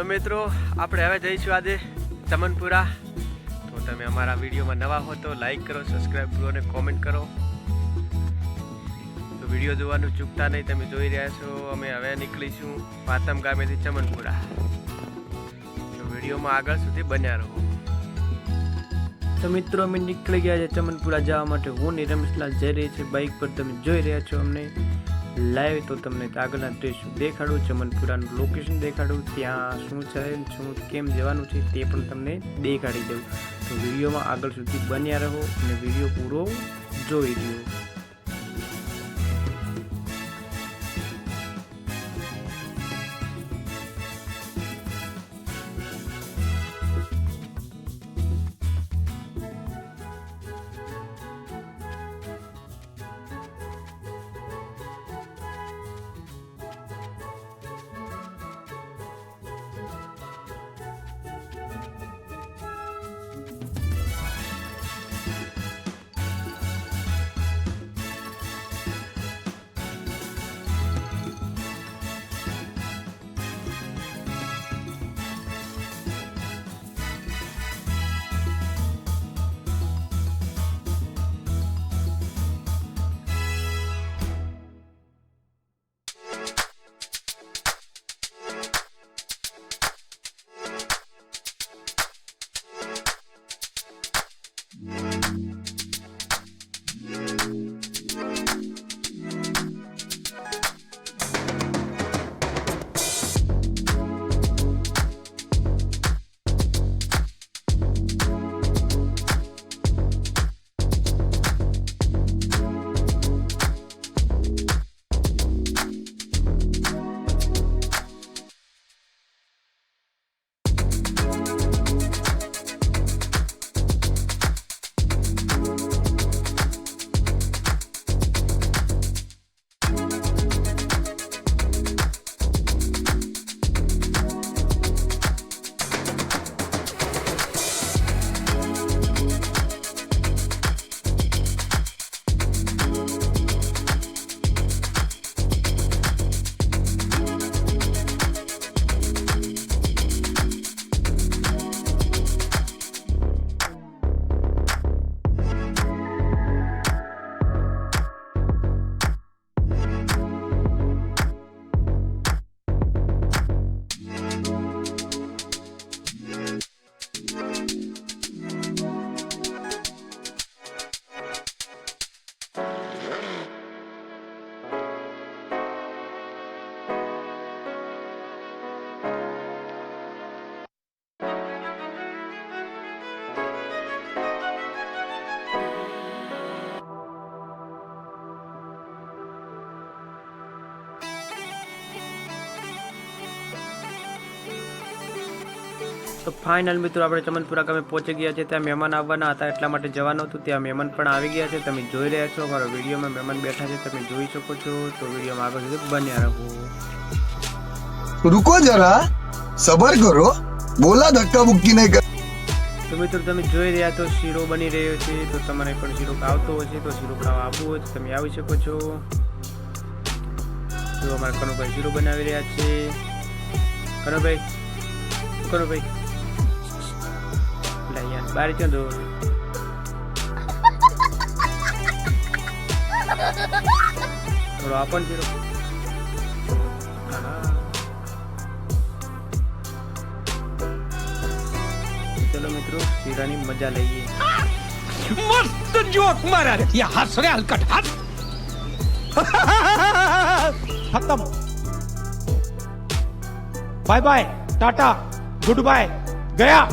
મિત્રો, આપણે હવે જઈશું આજે ચમનપુરા તો તમે અમારા વિડીયોમાં નવા હો તો લાઈક કરો સબસ્ક્રાઈબ કરો અને કોમેન્ટ કરો. તો વીડિયો જોવાનું ચૂકતા નહીં, તમે જોઈ રહ્યા છો, અમે હવે નીકળીશું પાતમ ગામેથી ચમનપુરા. તો વિડીયોમાં આગળ સુધી બન્યા રહો. તો મિત્રો, અમે નીકળી ગયા છે ચમનપુરા જવા માટે. હું ને રમેશલાલ જઈ રહી છે. બાઇક પર તમે જોઈ રહ્યા છો અમને. લાઈવ તો તમને આગળના દ્રશ્યો દેખાડું ચમનપુરાનું લોકેશન દેખાડું, ત્યાં શું છે શું કેમ જવાનું છે તે પણ તમને દેખાડી દઉં. તો વિડીયોમાં આગળ સુધી બન્યા રહો અને વીડિયો પૂરો જોઈ રહ્યો તો ફાઇનલ મિત્રો આપણે ચમનપુરા ગામે પહોંચી ગયા છે ત્યાં મહેમાન આવવાના હતા એટલા માટે જવાનું હતું. ત્યાં મહેમાન પણ આવી ગયા છે. તમે જોઈ રહ્યા છો મારો વિડીયોમાં મહેમાન બેઠા છે. તમે જોઈ શકો છો. તો વિડીયોમાં આગળ સુધી બન્યા રહો. રૂકો જરા સબર કરો. બોલા ધક્કા મુક્કી નહીં તો મિત્રો તમે જોઈ રહ્યા તો શીરો બની રહ્યો છે. તો તમારે પણ શીરો ખાવતો હોય છે. તો શીરો ખાવા આવવું હોય તો તમે આવી શકો છો. તો અમારા કનુભાઈ શીરો બનાવી રહ્યા છે. Kanubhai Kanubhai Layan, bari cun tuh. Kalau apa nih lo? ચલો મિત્રો શીરાની મજા લઈએ મસ્ત જોક મારા યા હસ રે હલકટ હસ ખતમ bye bye tata good bye ગયા